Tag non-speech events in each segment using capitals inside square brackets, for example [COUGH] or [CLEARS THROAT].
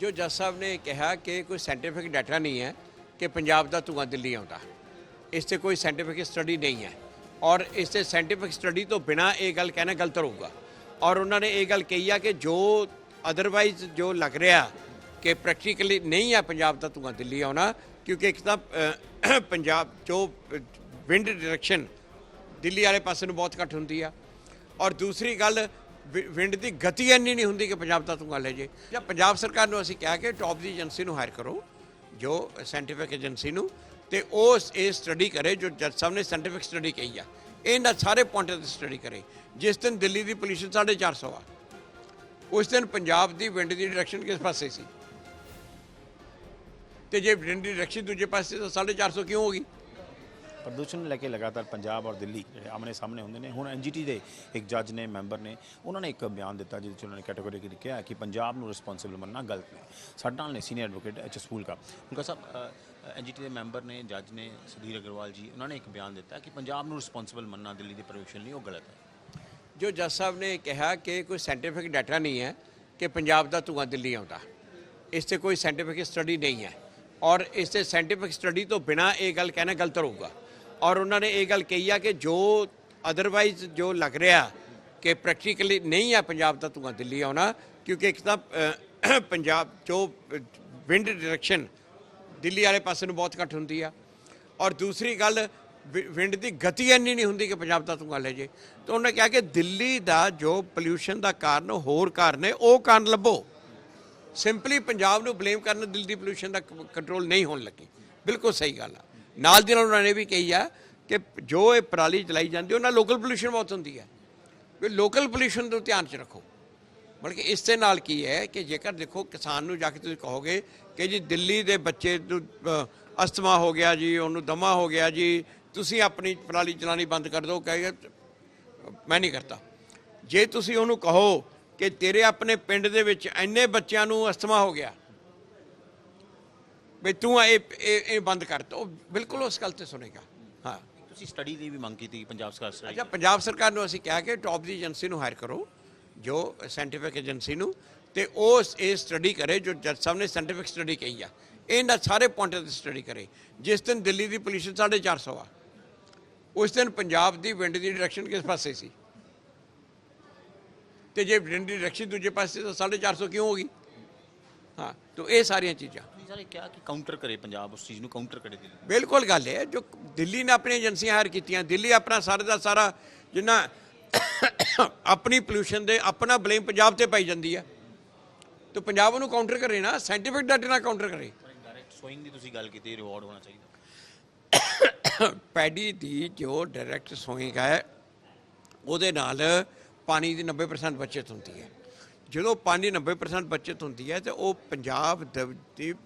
ਜੋ ਜੱਜ ਸਾਹਿਬ ਨੇ ਕਿਹਾ ਕਿ ਕੋਈ ਸਾਇੰਟੀਫਿਕ ਡਾਟਾ ਨਹੀਂ ਹੈ ਕਿ ਪੰਜਾਬ ਦਾ ਧੂੰਆਂ ਦਿੱਲੀ ਆਉਂਦਾ। ਇਸ ਤੇ ਕੋਈ ਸਾਇੰਟੀਫਿਕ ਸਟੱਡੀ ਨਹੀਂ ਹੈ। ਔਰ ਇਸ ਤੇ ਸਾਇੰਟੀਫਿਕ ਸਟੱਡੀ ਤੋਂ ਬਿਨਾ ਇਹ ਗੱਲ ਕਹਿਣਾ ਗਲਤ ਰਹੂਗਾ। ਔਰ ਉਹਨਾਂ ਨੇ ਇਹ ਗੱਲ ਕਹੀ ਆ ਕਿ ਜੋ ਅਦਰਵਾਈਜ਼ ਜੋ ਲੱਗ ਰਿਹਾ ਕਿ ਪ੍ਰੈਕਟੀਕਲੀ ਨਹੀਂ ਆ ਪੰਜਾਬ ਦਾ ਧੂੰਆਂ ਦਿੱਲੀ ਆਉਣਾ, ਕਿਉਂਕਿ ਇੱਕ ਤਾਂ [COUGHS] ਪੰਜਾਬ ਜੋ ਵਿੰਡ ਡਾਇਰੈਕਸ਼ਨ ਦਿੱਲੀ ਵਾਲੇ ਪਾਸੇ ਨੂੰ ਬਹੁਤ ਘੱਟ ਹੁੰਦੀ ਆ। ਔਰ ਦੂਸਰੀ ਗੱਲ ਵਿੰਡ ਦੀ ਗਤੀ ਇੰਨੀ ਨਹੀਂ ਹੁੰਦੀ ਕਿ ਪੰਜਾਬ ਦਾ ਧੂੰਆਂ ਲੈ ਜੇ। ਜਾਂ ਪੰਜਾਬ ਸਰਕਾਰ ਨੂੰ ਅਸੀਂ ਕਿਹਾ ਕਿ ਟੌਪ ਦੀ ਏਜੰਸੀ ਨੂੰ ਹਾਇਰ ਕਰੋ, ਜੋ ਸਾਇੰਟੀਫਿਕ ਏਜੰਸੀ ਨੂੰ, ਤੇ ਉਹ ਇਹ ਸਟੱਡੀ ਕਰੇ ਜੋ ਜੱਜ ਸਾਹਿਬ ਨੇ ਸਾਇੰਟੀਫਿਕ ਸਟੱਡੀ ਕਹੀ ਆ। ਇਹਨਾਂ ਸਾਰੇ ਪੁਆਇੰਟਾਂ 'ਤੇ ਸਟੱਡੀ ਕਰੇ। ਜਿਸ ਦਿਨ ਦਿੱਲੀ ਦੀ ਪੋਲੂਸ਼ਨ 450 ਆ, ਉਸ ਦਿਨ ਪੰਜਾਬ ਦੀ ਵਿੰਡ ਦੀ ਡਾਇਰੈਕਸ਼ਨ ਕਿਸ ਪਾਸੇ ਸੀ? ਤੇ ਜੇ ਵਿੰਡ ਦੀ ਡਾਇਰੈਕਸ਼ਨ ਦੂਜੇ ਪਾਸੇ ਤਾਂ 450 ਕਿਉਂ ਹੋ ਗਈ? ਪ੍ਰਦੂਸ਼ਣ ਨੂੰ ਲੈ ਕੇ ਲਗਾਤਾਰ ਪੰਜਾਬ ਔਰ ਦਿੱਲੀ ਜਿਹੜੇ ਆਮਨੇ ਸਾਹਮਣੇ ਹੁੰਦੇ ਨੇ। ਹੁਣ ਐਨਜੀਟੀ ਦੇ ਇੱਕ ਜੱਜ ਨੇ, ਮੈਂਬਰ ਨੇ, ਉਹਨਾਂ ਨੇ ਇੱਕ ਬਿਆਨ ਦਿੱਤਾ ਜਿਹਦੇ ਚ ਉਹਨਾਂ ਨੇ ਕੈਟਾਗੋਰੀਕਲੀ ਕਿਹਾ ਕਿ ਪੰਜਾਬ ਨੂੰ ਰਿਸਪੌਂਸਿਬਲ ਮੰਨਣਾ ਗਲਤ ਹੈ ਸਾਡੇ ਨਾਲ ਨੇ senior advocate H S Phoolka ਉਨਕਾ ਸਾਹਿਬ ਐਨਜੀਟੀ ਦੇ ਮੈਂਬਰ ਨੇ, ਜੱਜ ਨੇ, ਸੁਧੀਰ ਅਗਰਵਾਲ ਜੀ, ਉਹਨਾਂ ਨੇ ਇੱਕ ਬਿਆਨ ਦਿੱਤਾ ਕਿ ਪੰਜਾਬ ਨੂੰ ਰਿਸਪੌਂਸਿਬਲ ਮੰਨਣਾ ਦਿੱਲੀ ਦੇ ਪ੍ਰਦੂਸ਼ਣ ਲਈ ਉਹ ਗਲਤ ਹੈ। ਜੋ ਜੱਜ ਸਾਹਿਬ ਨੇ ਕਿਹਾ ਕਿ ਕੋਈ ਸਾਇੰਟੀਫਿਕ ਡਾਟਾ ਨਹੀਂ ਹੈ ਕਿ ਪੰਜਾਬ ਦਾ ਧੂਆਂ ਦਿੱਲੀ ਆਉਂਦਾ। ਇਸ ਤੇ ਕੋਈ ਸਾਇੰਟੀਫਿਕ ਸਟੱਡੀ ਨਹੀਂ ਹੈ। ਔਰ ਇਸ ਤੇ ਸਾਇੰਟੀਫਿਕ ਸਟੱਡੀ ਤੋਂ ਬਿਨਾ ਇਹ ਗੱਲ ਕਹਿਣਾ ਗਲਤ ਰਹੂਗਾ। ਔਰ ਉਹਨਾਂ ਨੇ ਇਹ ਗੱਲ ਕਹੀ ਆ ਕਿ ਜੋ ਅਦਰਵਾਈਜ਼ ਜੋ ਲੱਗ ਰਿਹਾ ਕਿ ਪ੍ਰੈਕਟੀਕਲੀ ਨਹੀਂ ਆ ਪੰਜਾਬ ਦਾ ਧੂਆਂ ਦਿੱਲੀ ਆਉਣਾ, ਕਿਉਂਕਿ ਇੱਕ ਤਾਂ [CLEARS THROAT] ਪੰਜਾਬ ਜੋ ਵਿੰਡ ਡਾਇਰੈਕਸ਼ਨ ਦਿੱਲੀ ਵਾਲੇ ਪਾਸੇ ਨੂੰ ਬਹੁਤ ਘੱਟ ਹੁੰਦੀ ਆ। ਔਰ ਦੂਸਰੀ ਗੱਲ ਵਿੰਡ ਦੀ ਗਤੀ ਇੰਨੀ ਨਹੀਂ ਹੁੰਦੀ ਕਿ ਪੰਜਾਬ ਦਾ ਧੂੰਆਂ ਲੈ ਜੇ। ਤਾਂ ਉਹਨੇ ਕਿਹਾ ਕਿ ਦਿੱਲੀ ਦਾ ਜੋ ਪੋਲਿਊਸ਼ਨ ਦਾ ਕਾਰਨ ਹੋਰ ਕਾਰਨ ਹੈ, ਉਹ ਕਾਰਨ ਲੱਭੋ। ਸਿੰਪਲੀ ਪੰਜਾਬ ਨੂੰ ਬਲੇਮ ਕਰਨ, ਦਿੱਲੀ ਦੀ ਪੋਲਿਊਸ਼ਨ ਦਾ ਕੰਟਰੋਲ ਨਹੀਂ ਹੋਣ ਲੱਗੀ। ਬਿਲਕੁਲ ਸਹੀ ਗੱਲ ਆ। ਨਾਲ ਦੀ ਨਾਲ ਉਹਨਾਂ ਨੇ ਵੀ ਕਹੀ ਆ ਕਿ ਜੋ ਇਹ ਪਰਾਲੀ ਚਲਾਈ ਜਾਂਦੀ ਉਹਨਾਂ ਲੋਕਲ ਪੋਲਿਊਸ਼ਨ ਬਹੁਤ ਹੁੰਦੀ ਹੈ। ਵੀ ਲੋਕਲ ਪੋਲਿਊਸ਼ਨ ਨੂੰ ਧਿਆਨ 'ਚ ਰੱਖੋ। ਬਲਕਿ ਇਸ ਦੇ ਨਾਲ ਕੀ ਹੈ ਕਿ ਜੇਕਰ ਦੇਖੋ ਕਿਸਾਨ ਨੂੰ ਜਾ ਕੇ ਤੁਸੀਂ ਕਹੋਗੇ ਕਿ ਜੀ ਦਿੱਲੀ ਦੇ ਬੱਚੇ ਨੂੰ ਅਸਥਮਾ ਹੋ ਗਿਆ ਜੀ, ਉਹਨੂੰ ਦਮਾ ਹੋ ਗਿਆ ਜੀ, ਤੁਸੀਂ ਆਪਣੀ ਪਰਾਲੀ ਚਲਾਣੀ ਬੰਦ ਕਰ ਦਿਓ ਕਹੇਗਾ ਮੈਂ ਨਹੀਂ ਕਰਤਾ ਜੇ ਤੁਸੀਂ ਉਹਨੂੰ ਕਹੋ ਕਿ ਤੇਰੇ ਆਪਣੇ ਪਿੰਡ ਦੇ ਵਿੱਚ ਇੰਨੇ ਬੱਚਿਆਂ ਨੂੰ ਅਸਥਮਾ ਹੋ ਗਿਆ ਵੀ ਤੂੰ ਇਹ ਇਹ ਇਹ ਬੰਦ ਕਰ ਤਾ ਉਹ ਬਿਲਕੁਲ ਉਸ ਗੱਲ ਤੇ ਸੁਣੇਗਾ। ਹਾਂ। ਤੁਸੀਂ ਸਟੱਡੀ ਦੀ ਵੀ ਮੰਗ ਕੀਤੀ ਪੰਜਾਬ ਸਰਕਾਰ study ਅੱਛਾ ਪੰਜਾਬ ਸਰਕਾਰ ਨੂੰ ਅਸੀਂ ਕਿਹਾ ਕਿ ਟੌਪ ਦੀ ਏਜੰਸੀ ਨੂੰ ਹਾਇਰ ਕਰੋ ਜੋ ਸਾਇੰਟੀਫਿਕ ਏਜੰਸੀ ਨੂੰ ਤੇ ਉਹ ਇਹ ਸਟੱਡੀ ਕਰੇ ਜੋ ਜੱਜ ਸਾਹਿਬ ਨੇ ਸਾਇੰਟੀਫਿਕ ਸਟੱਡੀ ਕਹੀ ਆ। ਇਹਨਾਂ ਸਾਰੇ ਪੁਆਇੰਟਾਂ ਦੀ ਸਟੱਡੀ ਕਰੇ। ਜਿਸ ਦਿਨ ਦਿੱਲੀ ਦੀ ਪੋਲੂਸ਼ਨ 450 ਆ ਉਸ ਦਿਨ ਪੰਜਾਬ ਦੀ ਵਿੰਡ ਦੀ ਡਾਇਰੈਕਸ਼ਨ ਕਿਸ ਪਾਸੇ ਸੀ? ਤੇ ਜੇ ਵਿੰਡ ਦੀ ਡਾਇਰੈਕਸ਼ਨ ਦੂਜੇ ਪਾਸੇ ਤਾਂ 450 ਕਿਉਂ ਹੋ ਗਈ? ਹਾਂ ਤਾਂ ਇਹ ਸਾਰੀਆਂ ਚੀਜ਼ਾਂ। ਸਾਰੇ ਕਿਹਾ ਕਿ ਕਾਊਂਟਰ ਕਰੇ ਪੰਜਾਬ ਉਸ ਚੀਜ਼ ਨੂੰ ਕਾਊਂਟਰ ਕਰੇ ਦਿੱਲੀ। ਬਿਲਕੁਲ ਗੱਲ ਹੈ ਜੋ ਦਿੱਲੀ ਨੇ ਆਪਣੀਆਂ ਏਜੰਸੀਆਂ ਹਾਇਰ ਕੀਤੀਆਂ ਦਿੱਲੀ ਆਪਣਾ ਸਾਰੇ ਦਾ ਸਾਰਾ ਜਿੰਨਾ ਆਪਣੀ ਪੋਲੂਸ਼ਨ ਦੇ ਆਪਣਾ ਬਲੇਮ ਪੰਜਾਬ ਤੇ ਪਾਈ ਜਾਂਦੀ ਹੈ। ਤਾਂ ਪੰਜਾਬ ਉਹਨੂੰ ਕਾਊਂਟਰ ਕਰੇ ਨਾ ਸਾਇੰਟੀਫਿਕ ਡਾਟਾ ਨਾਲ ਕਾਊਂਟਰ ਕਰੇ। ਡਾਇਰੈਕਟ ਸੋਇੰਗ ਦੀ ਤੁਸੀਂ ਗੱਲ ਕੀਤੀ ਰਿਵਾਰਡ ਹੋਣਾ ਚਾਹੀਦਾ। ਪੈਡੀ ਦੀ ਜੋ ਡਾਇਰੈਕਟ ਸੋਇੰਗ ਹੈ ਉਹਦੇ ਨਾਲ ਪਾਣੀ ਦੀ 90% ਬਚਤ ਹੁੰਦੀ ਹੈ। ਜਦੋਂ ਪਾਣੀ 90% ਬਚਤ ਹੁੰਦੀ ਹੈ ਤੇ ਉਹ ਪੰਜਾਬ ਦ-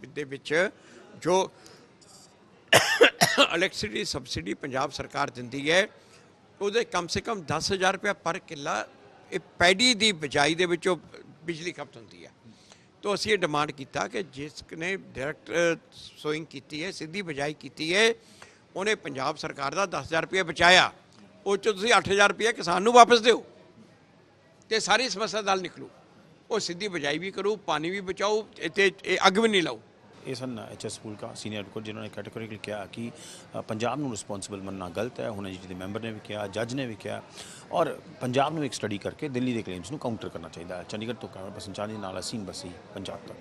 ਦੇ ਵਿੱਚ ਜੋ ਇਲੈਕਟ੍ਰਿਸਿਟੀ ਸਬਸਿਡੀ ਪੰਜਾਬ ਸਰਕਾਰ ਦਿੰਦੀ ਹੈ, ਉਹਦੇ ਕਮ ਸੇ ਕਮ 10000 ਰੁਪਏ ਪਰ ਕਿੱਲਾ ਇਹ ਪੈਡੀ ਦੀ ਬਿਜਾਈ ਦੇ ਵਿੱਚੋਂ ਬਿਜਲੀ ਖਪਤ ਹੁੰਦੀ ਹੈ। ਤੋਂ ਅਸੀਂ ਇਹ ਡਿਮਾਂਡ ਕੀਤਾ ਕਿ ਜਿਸ ਨੇ ਡਾਇਰੈਕਟ ਸੋਇੰਗ ਕੀਤੀ ਹੈ, ਸਿੱਧੀ ਬਿਜਾਈ ਕੀਤੀ ਹੈ, ਉਹਨੇ ਪੰਜਾਬ ਸਰਕਾਰ ਦਾ 10000 ਰੁਪਏ ਬਚਾਇਆ। ਉਹ 'ਚੋਂ ਤੁਸੀਂ 8000 ਰੁਪਏ ਕਿਸਾਨ ਨੂੰ ਵਾਪਸ ਦਿਓ ਤੇ ਸਾਰੀ ਸਮੱਸਿਆ ਦਾ ਹੱਲ ਨਿਕਲੂ। ਉਹ ਸਿੱਧੀ ਬਿਜਾਈ ਵੀ ਕਰੂ, ਪਾਣੀ ਵੀ ਬਚਾਓ ਤੇ ਇਹ ਅੱਗ ਵੀ ਨਹੀਂ ਲਾਓ। ਇਹ ਸਨ ਐਚ ਐਸ ਸਕੂਲ ਦਾ ਸੀਨੀਅਰ ਐਡਵੋਕੇਟ ਜਿਨ੍ਹਾਂ ਨੇ ਕੈਟਾਗੋਰੀਕਲੀ ਕਿਹਾ ਕਿ ਪੰਜਾਬ ਨੂੰ ਰਿਸਪੌਂਸਿਬਲ ਮੰਨਣਾ ਗਲਤ ਹੈ। ਹੁਣ ਜੀ ਦੇ ਮੈਂਬਰ ਨੇ ਵੀ ਕਿਹਾ, ਜੱਜ ਨੇ ਵੀ ਕਿਹਾ, ਔਰ ਪੰਜਾਬ ਨੂੰ ਇੱਕ ਸਟੱਡੀ ਕਰਕੇ ਦਿੱਲੀ ਦੇ ਕਲੇਮਸ ਨੂੰ ਕਾਊਂਟਰ ਕਰਨਾ ਚਾਹੀਦਾ ਹੈ। ਚੰਡੀਗੜ੍ਹ ਤੋਂ ਕੈਮਰਾ ਪਰਸਨ ਚਾਂਦੀ ਨਾਲ ਅਸੀਨ ਬਸੀ, ਪੰਜਾਬ ਤੱਕ